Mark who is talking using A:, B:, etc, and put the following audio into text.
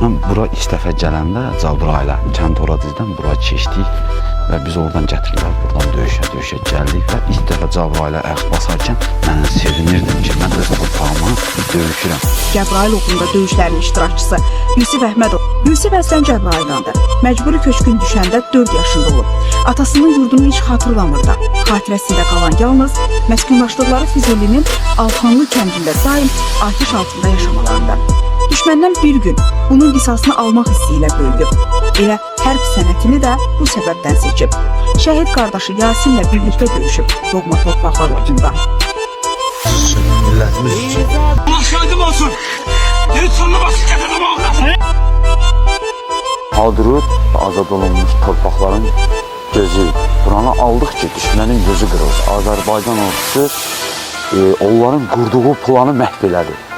A: Bura ilk dəfə gələndə Cabra ilə kənd Oradizdən bura keçdik və biz oradan gətirdilər, buradan döyüşə döyüşə gəldik və ilk dəfə Cabra ilə ayaq basarkən mən sevinirdim ki, mən öz torpağıma döyüşürəm.
B: Cəbrayıl oğlunda döyüşlərin iştirakçısı Yusif Əhmədov. Yusif əslən Cəbrayıldandır. Məcburi köçkün düşəndə 4 yaşında olub. Atasının yurdunu heç xatırlamır da. Xatirəsində qalan yalnız məskunlaşdıqları Füzulinin Alxanlı kəndində daim atəş altında yaşamalarında. Düşməndən bir gün bunun qisasını almaq hissi ilə böyüyüb. Elə hərb sənətini də bu səbəbdən seçib. Şəhid qardaşı Yasinlə birlikdə döyüşüb doğma torpaqlar ucunda.
C: Millətimiz üçün
D: Allah olsun. Hiç sonuna basıp getirdim oğlum.
A: Hadrut azad olunmuş torpaqların gözü. Buranı aldıq ki, düşmənin gözü qırılsın. Azərbaycan ordusu e, onların qurduğu planı məhv elədi.